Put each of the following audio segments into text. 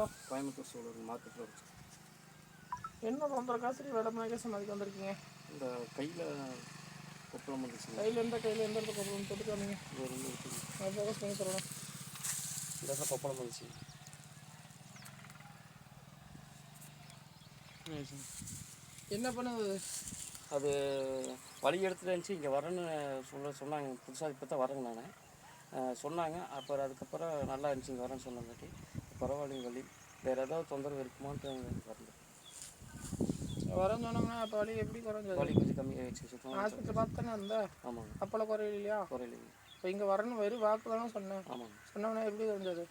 இடம் கோயம்புத்தூர் சூழல் மார்க்கெட்டில் வச்சு என்ன தொந்தர காசு வேலை மேகசம் அதுக்கு வந்திருக்கீங்க? இந்த கையில் கொப்பளம் வந்துச்சுங்க கையில் எந்த கையில் எந்த இடத்துக்கு கொண்டு தொட்டு காமிங்க இது ஒரு நான் ஃபோக்கஸ் பண்ணி சொல்லணும் இந்த இடத்துல கொப்பளம் வந்துச்சு என்ன பண்ணுது? அது வழி எடுத்துட்டு இருந்துச்சு. இங்கே வரேன்னு சொல்ல சொன்னாங்க. புதுசாக இப்போ தான் வரேங்க நான். சொன்னாங்க. அப்புறம் அதுக்கப்புறம் நல்லா இருந்துச்சு. இங்கே வரேன்னு சொன்னங்காட்டி. பரவாயில்லைங்க வழி வேறு ஏதாவது தொந்தரவு இருக்குமான்ட்டு வரல. வரேன்னு சொன்னோம்னா அப்போ வலி எப்படி குறைஞ்சது? வலி கொஞ்சம் கம்மியாகிடுச்சு சுத்தமாக ஹாஸ்பிட்டல் பார்த்து தானே இருந்தேன் ஆமாங்க. அப்போல்லாம் குறையில இல்லையா குறையிலைங்க. இப்போ இங்கே வரேன்னு வெறும் வாக்கு தானே சொன்னேன். ஆமாங்க. சொன்னோம்னா எப்படி குறைஞ்சது?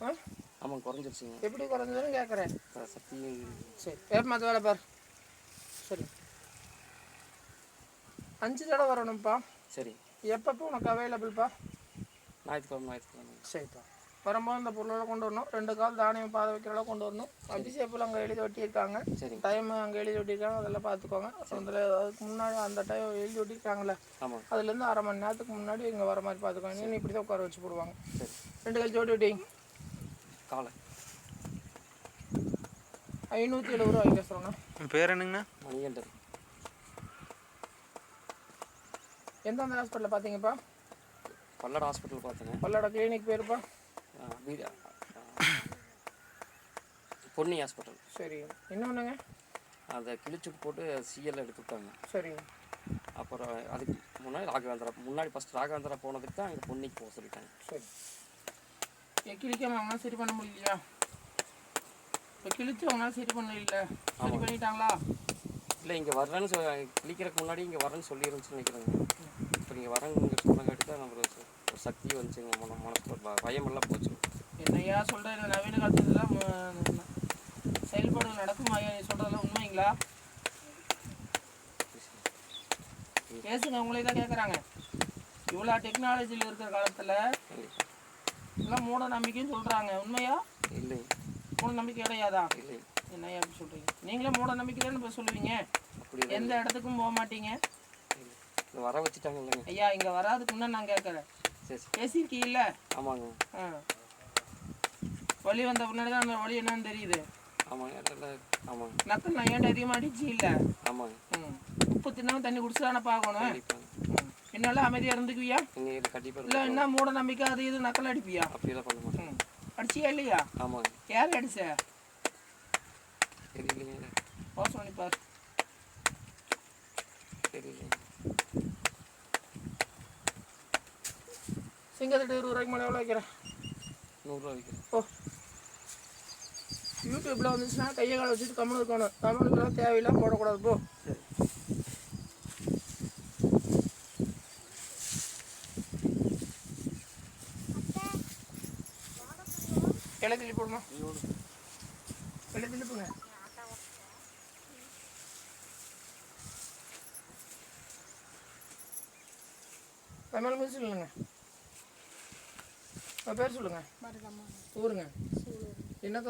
ஆ? ஆமாங்க குறைஞ்சிருச்சுங்க. எப்படி குறைஞ்சதுன்னு கேட்குறேன் சக்தி சரி வேறு மற்ற வேலை பார். சரி. அஞ்சு தடவை வரணும்ப்பா. சரி. எப்பப்போ உனக்கு அவைலபிள்ப்பா ஞாயிற்றுக்கிழமை ஞாயிற்றுக்கிழமை. சரிப்பா வரும்போது இந்த பொருளெல்லாம் கொண்டு வரணும். ரெண்டு கால் தானியம் பாத வைக்கிறதெல்லாம் கொண்டு வரணும். அபிஷேப்பில் அங்கே எழுதி ஒட்டியிருக்காங்க. சரிங்க. டைம் அங்கே எழுதி ஒட்டியிருக்காங்க. அதெல்லாம் பார்த்துக்கோங்க. அதில் அதுக்கு முன்னாடி அந்த டைம் எழுதி ஒட்டியிருக்காங்களே அதுலேருந்து அரை மணி நேரத்துக்கு முன்னாடி இங்கே வர மாதிரி பார்த்துக்கோங்க. இன்னும் இப்படி தான் உட்கார வச்சு போடுவாங்க. சரி. ரெண்டு கழிச்சு ஓட்டி விட்டீங்க காலை. ஐநூற்றி எழுபது ரூபா வாங்கி உன் பேர் என்னங்கண்ணா? மணிகண்டன். எந்தெந்த ஹாஸ்பிட்டலில் பார்த்தீங்கப்பா? பல்லட ஹாஸ்பிட்டல் பார்த்தேங்க. பல்லோட கிளினிக் பேருப்பா? வீடு பொன்னி ஹாஸ்பிட்டல் சரி இன்னொன்றுங்க அதை கிழிச்சுட்டு போட்டு சிஎல் எடுத்து விட்டாங்க. சரி. அப்புறம் அதுக்கு முன்னாடி ராகவேந்திரா முன்னாடி ஃபஸ்ட் ராகவேந்திரா போனதுக்கு தான் அங்கே பொன்னிக்கு போக சொல்லிட்டாங்க. சரி. கிழிக்காம அவங்களால சரி பண்ண முடியலையா? இப்போ கிழிச்சு அவங்களால சரி பண்ண இல்லை சரி பண்ணிட்டாங்களா? இல்லை இங்கே வரலன்னு சொ கிழிக்கிறதுக்கு முன்னாடி இங்கே வரேன்னு சொல்லிருந்துச்சுன்னு நினைக்கிறேங்க. இப்போ நீங்கள் வரேங்க சொன்னங்காட்டி தான் நம்மளுக்கு ஒரு சக்தி வந்துச்சுங்க மன ப- பயமெல்லாம் போச்சு. என்னையா சொல்கிற நவீன காலத்துலாம் செயல்பாடு நடக்குமா? ஐயா நீ சொல்கிறதெல்லாம் உண்மைங்களா? பேசுங்க உங்களே தான் கேட்குறாங்க இவ்வளோ டெக்னாலஜியில் இருக்கிற காலத்தில் எல்லாம் மூட நம்பிக்கைன்னு சொல்கிறாங்க உண்மையா? இல்லை. மூட நம்பிக்கை கிடையாதா? இல்லை. என்னையா அப்படி சொல்கிறீங்க நீங்களே மூட நம்பிக்கை தானே இப்போ சொல்லுவீங்க. எந்த இடத்துக்கும் போக மாட்டீங்க. வர வச்சுட்டாங்க ஐயா இங்கே வராதுக்கு முன்னே நான் கேட்குறேன் சரி பேசியிருக்கீல்ல ஆமாங்க. ஆ. வழி வந்த பின்னாடி தான் அந்த வழி என்னன்னு தெரியுது. ஆமாங்க ஆமாங்க. நக்கல் நான் ஏன்டா அதிகமாக அடிச்சு இல்லை ஆமாங்க. ம். உப்பு தின்னாம தண்ணி குடிச்சு தானே பார்க்கணும். என்னால அமைதியாக இருந்துக்குவியா? கண்டிப்பாக இல்லை என்ன மூட நம்பிக்கை அது இது நக்கல் அடிப்பியா? அப்படியெல்லாம் பண்ண மாட்டேன் அடிச்சியா இல்லையா? ஆமாங்க. யார் அடிச்ச? தெரியலைங்க. பாரு தெரியலைங்க சிங்கத்திட்ட இருபது ரூபாய்க்கு மேலே எவ்வளோ வைக்கிறேன் நூறுரூவா வைக்கிறேன் ஓ. யூடியூப்பில் வந்துச்சுன்னா கையை காலை வச்சுட்டு கம்மல் இருக்கணும். கம்மலுக்குலாம் தேவையில்லாம் போடக்கூடாது. போ. சரி. இலை கிள்ளி போடுமா? இலை போங்க தமிழ் சொல்லுங்க உங்கள் பேர் சொல்லுங்க. ஊருங்க. என்ன